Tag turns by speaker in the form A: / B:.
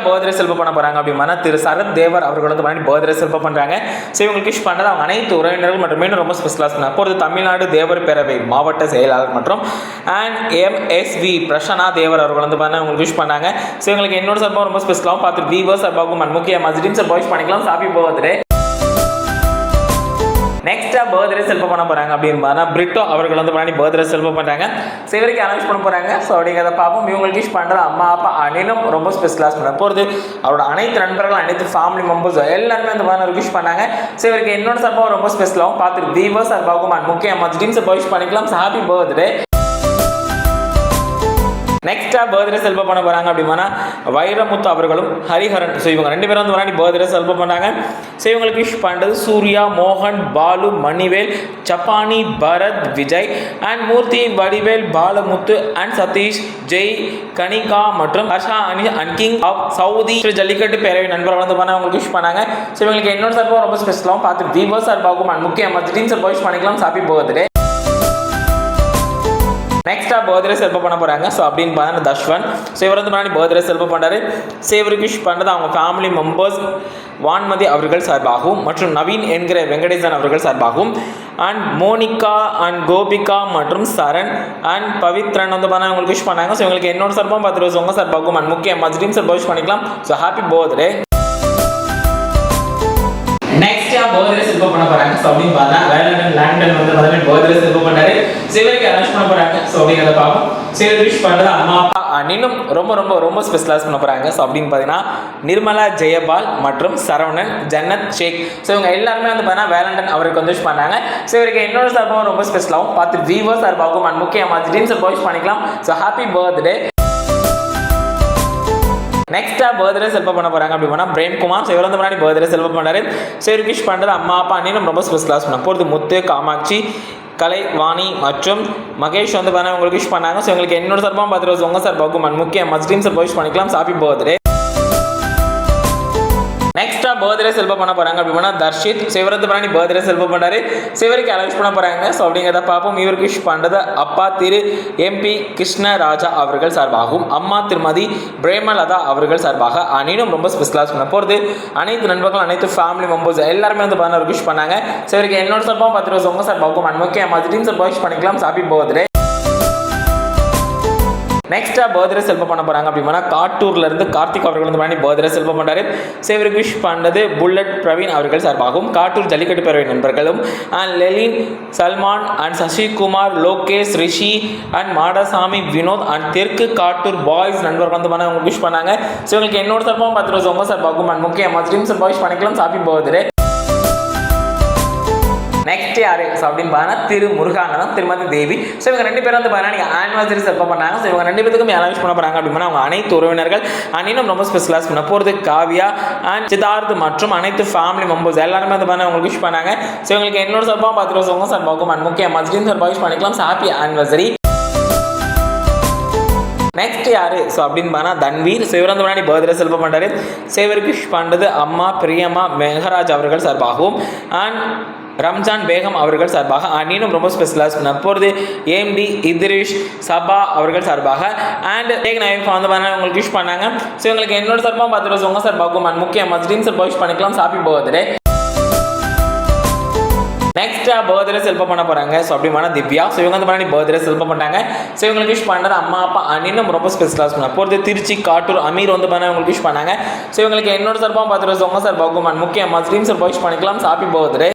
A: நெக்ஸ்டா birthday செல்வ பண்ண போறாங்க அப்படின்னா திரு சரத் தேவர் அவர்கள் வந்து பண்ணி பர்த்டே செல்வ பண்றாங்க. ஸோ இவங்களுக்கு விஷ் பண்ணது அவங்க அனைத்து உறவினர்கள் மற்றும் மீண்டும் ரொம்ப ஸ்பெஷலாக சொன்னாங்க அப்பொழுது தமிழ்நாடு தேவர் பேரவை மாவட்ட செயலாளர் மற்றும் அண்ட் எம்எஸ்வி பிரசனா தேவர் அவர்கள் வந்து பண்ண உங்களுக்கு விஷ் பண்ணாங்க. ஸோ இவங்களுக்கு என்னோட சார்பாக ரொம்ப ஸ்பெஷலாகவும் பார்த்து வீவர் சார்பாகவும் அண்ட் முக்கிய மஸ்டின் சார் பண்ணிக்கலாம். சாப்பி பர்த்டே நெக்ஸ்டா பர்த்டே செல்ஃபோ பண்ண போறாங்க அப்படின்னு பார்த்தா பிரிட்டோ அவர்கள் வந்து பண்ணி பர்த்டே செல்ஃபோ பண்றாங்க. ஸோ இவருக்கு அனௌன்ஸ் பண்ண போறாங்க. ஸோ அப்படிங்கிறத பார்ப்போம். இவங்களுக்கு விஷ் பண்றது அம்மா அப்பா அனிலும் ரொம்ப ஸ்பெஷலாக பண்ண போகிறது அவரோட அனைத்து நண்பர்கள் அனைத்து ஃபேமிலி மெம்பர்ஸ் எல்லாருமே அந்த மாதிரி விஷ் பண்ணாங்க. ஸோ இவருக்கு என்னோட சார்பாக ரொம்ப ஸ்பெஷலாகவும் பார்த்துட்டு தீபா சார் and முக்கிய மஸ்டின் சார் விஷ் பண்ணிக்கலாம் ஹாப்பி பர்த்டே நெக்ஸ்டா பர்த்டே செல்ப பண்ண போறாங்க அப்படின்னா வைரமுத்து அவர்களும் ஹரிஹரன் ஸோ இவங்க ரெண்டு பேரும் வந்து முன்னாடி பர்த்டே செல்ப பண்ணாங்க. ஸோ இவங்களுக்கு விஷ் பண்ணுறது சூர்யா மோகன் பாலு மணிவேல் சப்பானி பரத் விஜய் அண்ட் மூர்த்தி வடிவேல் பாலமுத்து அண்ட் சதீஷ் ஜெய் கனிகா மற்றும் Harsha Ani and king of Saudi. Jallikattu பேரவை நண்பர் வந்து பண்ண அவங்களுக்கு விஷ் பண்ணாங்க. ஸோ இவங்களுக்கு என்னோட சார்பாக ரொம்ப ஸ்பெஷலாகவும் பார்த்து வீவர் சார்பாகவும் அண்ட் முக்கிய மத்தியின் சார்பாக விஷ் பண்ணிக்கலாம் சாப்பி போகிறது நெக்ஸ்டா பர்த்டே செல்ப பண்ண போறாங்க. ஸோ அப்படின்னு பார்த்தா தஷ்வன். ஸோ இவர் வந்து முன்னாடி பர்த்டே செல்ப பண்ணாரு ஸோ விஷ் பண்ணது அவங்க ஃபேமிலி மெம்பர்ஸ் வான்மதி அவர்கள் சார்பாகவும் மற்றும் நவீன் என்கிற வெங்கடேசன் அவர்கள் சார்பாகவும். அண்ட் மோனிகா அண்ட் கோபிகா மற்றும் சரண் அண்ட் பவித்ரன் வந்து பார்த்தா உங்களுக்கு விஷ் பண்ணாங்க. ஸோ இவங்களுக்கு என்னோட சார்பாகவும் பத்து ரோஸ் உங்க சார்பாகவும் அண்ட் முக்கிய மஸ்ரீம் சார்பாக விஷ் பண்ணிக்கலாம். ஸோ ஹாப்பி பர்த்டே நெக்ஸ்டா பர்த்டே செல்ப பண்ண போறாங்க. ஸோ அப்படின்னு பார்த்தா வேலண்டன் லேண்டன் வந்து பார்த்தா பர்த்டே செல்ப பண்ணாரு. சிவருக்கு அரேஞ்ச் பண்ண போறாங்க. ஸோ அப்படிங்கிறத பார்ப்போம். சிவர் விஷ் பண்ணுறது அம்மா அப்பா. இன்னும் ரொம்ப ரொம்ப ரொம்ப ஸ்பெஷலாக பண்ண போறாங்க. ஸோ அப்படின்னு பார்த்தீங்கன்னா நிர்மலா ஜெயபால் மற்றும் சரவணன் ஜன்னத் ஷேக். ஸோ இவங்க எல்லாருமே வந்து பார்த்தீங்கன்னா வேலண்டன் அவருக்கு வந்து விஷ் பண்ணாங்க. ஸோ இவருக்கு என்னோட சார்பாகவும் ரொம்ப ஸ்பெஷலாகவும் பார்த்து வீவர் சார்பாகவும் அண்ட் முக்கியமாக திடீர்னு போய் விஷ் பண்ணிக்கலாம். ஸோ ஹாப்பி பர்த்டே நெக்ஸ்டா பர்த்டே செல்ப பண்ண போறாங்க அப்படின்னா பிரேம்குமார் ஸோ இவர் வந்து முன்னாடி பர்த்டே செல்ப பண்ணாரு ஸோ இவருக்கு பண்ணுறது அம்மா அப்பா அண்ணினும் ரொம்ப ஸ்பெஷலாக பண்ண போகிறது முத்து காமாட்சி கலை வாணி மற்றும் மகேஷ் வந்து பண்ண உங்களுக்கு விஷ் பண்ணாங்க. ஸோ உங்களுக்கு என்னோட சார்பாக பார்த்துட்டு உங்கள் சார் பகுமன் முக்கிய மஸ்டீம் சார் விஷ் பண்ணிக்கலாம். சாப்பி பர்த்டே நெக்ஸ்டா பர்த்டே செல்ப பண்ண போறாங்க அப்படின்னா தர்ஷித் சிவரத்து பிராணி பர்த்டே செல்ப பண்ணாரு சிவருக்கு அனௌன்ஸ் பண்ண போறாங்க. ஸோ அப்படிங்கிறத பார்ப்போம். இவருக்கு விஷ் பண்ணுறது அப்பா திரு எம்பி கிருஷ்ணராஜா அவர்கள் சார்பாகவும் அம்மா திருமதி பிரேமலதா அவர்கள் சார்பாக அனினும் ரொம்ப ஸ்பெஷலாக பண்ண போகிறது அனைத்து நண்பர்கள் அனைத்து ஃபேமிலி மெம்பர்ஸ் எல்லாருமே வந்து பண்ண விஷ் பண்ணாங்க. சிவருக்கு என்னோட சார்பாக பத்து ரோஸ் உங்க சார்பாகவும் அண்ட் முக்கிய மாதிரி சார் விஷ் பண்ணிக்கலாம் ஹாப்பி பர்த்டே நெக்ஸ்ட்டாக பர்த்டே செல்ப பண்ண போகிறாங்க அப்படின்னா காட்டூர்லேருந்து கார்த்திக் அவர்கள் வந்து பண்ணி பர்த்டே செல்ப பண்ணுறாரு ஸோ இவருக்கு விஷ் பண்ணது புல்லட் பிரவீன் அவர்கள் சார்பாகவும் காட்டூர் ஜல்லிக்கட்டு பேரவை நண்பர்களும் and Lenin Salman and Sasikumar Lokesh Rishi and Madasamy Vinoth and தெற்கு காட்டூர் பாய்ஸ் நண்பர்கள் வந்து பண்ண அவங்க விஷ் பண்ணாங்க. ஸோ உங்களுக்கு என்னோட சார்பாகவும் பத்து ரோஸ் உங்கள் சார்பாகவும் அண்ட் முக்கியமாக மஸ்ரீம் சார் விஷ் பண்ணிக்கலாம். சாப்பி பர்த்டே நெக்ஸ்ட் யாரு? ஸோ அப்படின்னு பார்த்தா திரு முருகானந்தம் திருமதி தேவி. ஸோ இவங்க ரெண்டு பேரும் வந்து பார்த்தீங்கன்னா நீங்கள் ஆனிவர்சரி செப்ப பண்ணாங்க. ஸோ இவங்க ரெண்டு பேருக்கும் அனௌன்ஸ் பண்ண போகிறாங்க அப்படின்னா அவங்க அனைத்து உறவினர்கள் and ரொம்ப ஸ்பெஷலாக பண்ண போகிறது காவியா அண்ட் சித்தார்த் மற்றும் அனைத்து ஃபேமிலி மெம்பர்ஸ் எல்லாருமே வந்து பண்ண உங்களுக்கு விஷ் பண்ணாங்க. ஸோ இவங்களுக்கு என்னோட சார்பாக பத்து ரோஸ் உங்க சார்பாகும் அண்ட் முக்கிய மஸ்ஜின் சார்பாக விஷ் பண்ணிக்கலாம். ஹாப்பி ஆனிவர்சரி நெக்ஸ்ட் யாரு? ஸோ அப்படின்னு பார்த்தா தன்வீர். ஸோ இவர் வந்து முன்னாடி பர்த்டே செல்ப பண்ணுறாரு ஸோ இவருக்கு விஷ் பண்ணுறது அம்மா பிரியம்மா மெகராஜ் அவர்கள் சார்பாகவும். அண்ட் ரம்ஜான் பேகம் அவர்கள் சார்பாக அனினும் ரொம்ப ஸ்பெஷலாக நப்போது ஏம்டி இத்ரிஷ் சபா அவர்கள் சார்பாக. அண்ட் டேக் நைஃப் வந்து பார்த்தீங்கன்னா உங்களுக்கு விஷ் பண்ணாங்க. ஸோ உங்களுக்கு என்னோட சார்பாக பத்து ரோஸ் உங்கள் சார்பாகும் அண்ட் முக்கியமாக மஸ்ரீம் சார்பாக விஷ் பண்ணிக்கலாம். சாப்பி பர்த்டே நெக்ஸ்ட்டாக பர்த்டே செல்ப பண்ண போகிறாங்க ஸோ அப்படிமான திவ்யா. ஸோ இவங்க வந்து பண்ணி பர்த்டே செல்ப பண்ணாங்க ஸோ இவங்களுக்கு விஷ் பண்ணுறது அம்மா அப்பா அண்ணினும் ரொம்ப ஸ்பெஷலாக பண்ண போகிறது திருச்சி காட்டூர் அமீர் வந்து பண்ண உங்களுக்கு விஷ் பண்ணாங்க. ஸோ இவங்களுக்கு என்னோட சார்பாக பத்து ரோஸ் சார் பகுமான் முக்கியமாக முக்கிய சார் சார்பாக விஷ் பண்ணிக்கலாம். Happy birthday